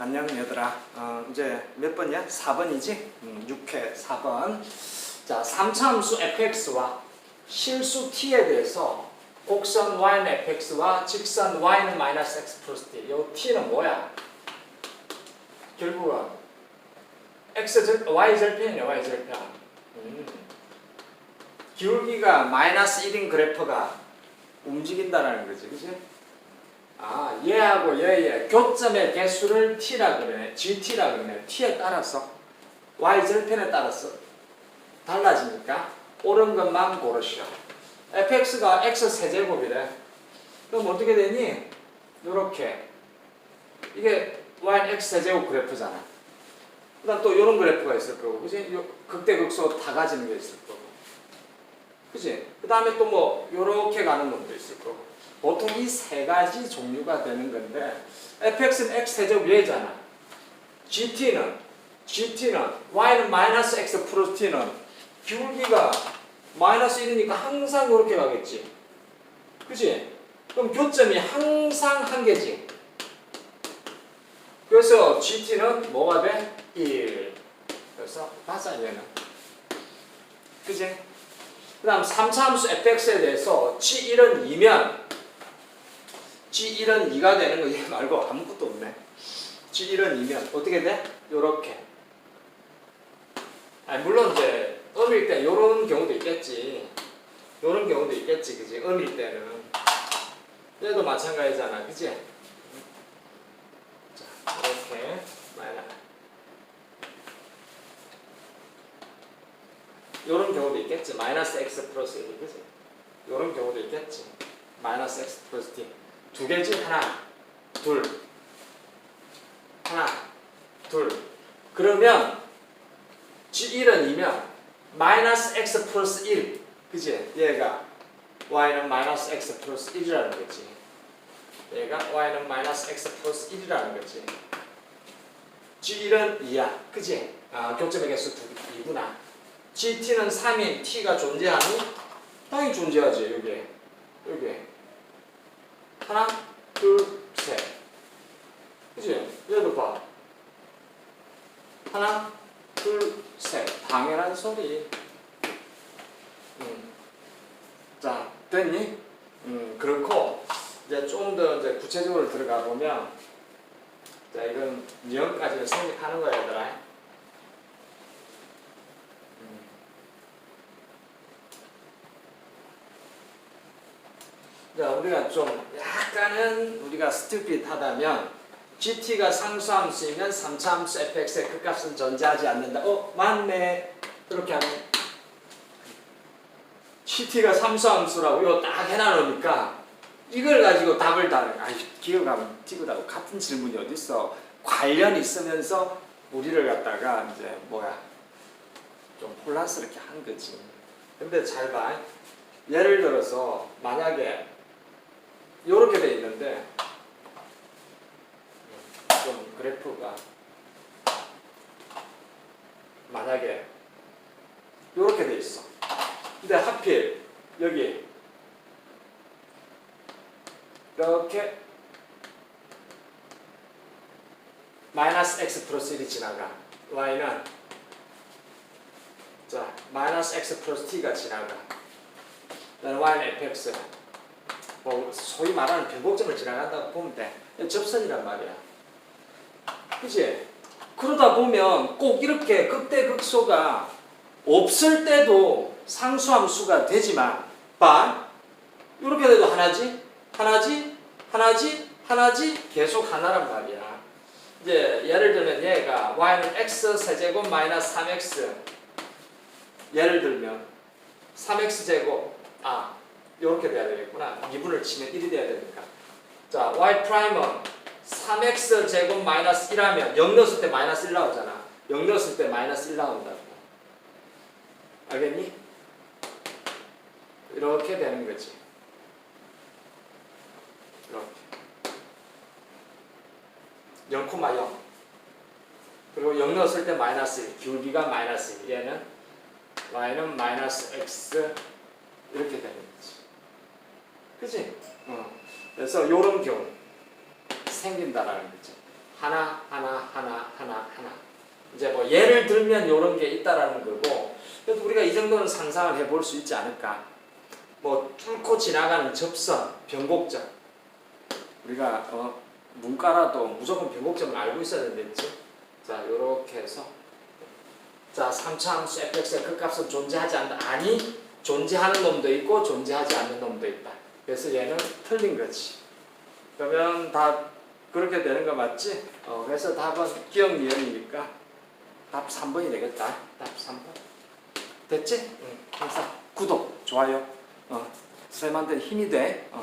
안녕 얘들아 어, 이제 몇 번이야? 4번이지? 음, 6회 4번 자 3차함수 fx와 실수 t에 대해서 곡선 y는 fx와 직선 y는 마이너스 x 플러스 t 요 t는 뭐야? 결국은 x 절, y 절편이네 y 절편 음. 기울기가 마이너스 1인 그래프가 움직인다라는 거지 그치? 아, 얘하고 얘의 교점의 개수를 t라 그러네. gt라 그러네. t에 따라서 y 절편에 따라서 달라지니까 옳은 것만 고르시오. fx가 x 세제곱이래. 그럼 어떻게 되니? 요렇게 이게 y는 x 세제곱 그래프잖아. 그다음 또 이런 그래프가 있을 거고, 그지? 요 극대극소 다 가지는 게 있을 거고, 그지? 그 다음에 또뭐 요렇게 가는 놈도 있을 거고. 보통 이 세 가지 종류가 되는 건데 fx는 x 세제곱 얘잖아. gt는 gt는 y는 마이너스 x 플러스 t는 기울기가 마이너스 1이니까 항상 이렇게 가겠지. 그지? 그럼 교점이 항상 한 개지. 그래서 gt는 뭐가 돼? 1. 그래서 맞아 얘는. 그지? 그 다음 3차 함수 fx에 대해서 g1은 2면 G1은 2가 되는 거 얘 말고 아무것도 없네. G1은 2면 어떻게 돼? 요렇게. 아니 물론 이제 음일 때 요런 경우도 있겠지. 요런 경우도 있겠지. 그지? 음일 때는. 얘도 마찬가지잖아. 그지? 자, 이렇게. 요런 경우도 있겠지. 마이너스 x 플러스 1. 그지? 요런 경우도 있겠지. 마이너스 x 플러스 t. 두 개지? 하나 둘. 하나 둘. 그러면 G1은 2면 마이너스 x 플러스 1 그지? 얘가 y는 마이너스 x 플러스 1이라는 거지. 얘가 y는 마이너스 x 플러스 1이라는 거지. G1은 2야. 그지? 아 교점의 개수 2구나. GT는 3인 t가 존재하니? 당연히 존재하지 여기 여기 하나, 둘, 셋. 그지? 얘도 봐. 하나, 둘, 셋. 당연한 소리. 음. 자, 됐니? 음, 그렇고, 이제 좀 더 이제 구체적으로 들어가 보면, 자, 이건 유형까지 성립하는 거야, 얘들아. 우리가 좀 약간은 우리가 스튜핏하다면 GT가 상수함수 이면 3차함수 fx의 극값은 존재하지 않는다. 어, 맞네. 그렇게 하면 GT가 삼수함수라고 이거 딱 해놔놓으니까 이걸 가지고 답을 다 아이 기억하면 찌그다고 같은 질문이 어딨어. 관련 있으면서 우리를 갖다가 이제 뭐야 좀 혼란스럽게 한 거지. 근데 잘 봐. 예를 들어서 만약에 이렇게 돼 있는데 좀 그래프가 만약에 이렇게 돼 있어. 근데 하필 여기 이렇게 마이너스 x 플러스 1이 지나가. Y는 자 마이너스 x 플러스 t가 지나가. y는 fx 뭐 소위 말하는 변곡점을 지나간다고 보면 돼. 접선이란 말이야. 그지? 그러다 보면 꼭 이렇게 극대극소가 없을 때도 상수함수가 되지만 봐. 이렇게 돼도 하나지, 하나지, 하나지, 하나지 계속 하나란 말이야. 이제 예를 들면 얘가 y는 x 세제곱 마이너스 3x 예를 들면 3x 제곱 아 이렇게 돼야 되겠구나. 2분을 치면 1이 돼야 되니까. 자, y 프라임은 3x 제곱 마이너스 1하면 0 넣었을 때 마이너스 1 나오잖아. 0 넣었을 때 마이너스 1 나온다고. 알겠니? 이렇게 되는 거지. 이렇게. 0,0. 그리고 0 넣었을 때 마이너스 1. 기울기가 마이너스 1. 얘는 y는 마이너스 x 이렇게 되는 거지. 그지? 어. 그래서 요런 경우. 생긴다라는 거지. 하나 하나 하나 하나 하나. 이제 뭐 예를 들면 이런 게 있다라는 거고 그래도 우리가 이 정도는 상상을 해볼 수 있지 않을까? 뭐 뚫고 지나가는 접선 변곡점. 우리가 어, 문과라도 무조건 변곡점을 알고 있어야 되겠지? 자 요렇게 해서. 자 3차함 수 fx의 극값은 존재하지 않는다. 아니 존재하는 놈도 있고 존재하지 않는 놈도 있다 그래서 얘는 틀린 거지 그러면 다 그렇게 되는 거 맞지? 어, 그래서 답은 기억 니은이니까 답 3번이 되겠다. 답 3번. 됐지? 응. 항상 구독, 좋아요. 어, 쌤한테 힘이 돼. 어.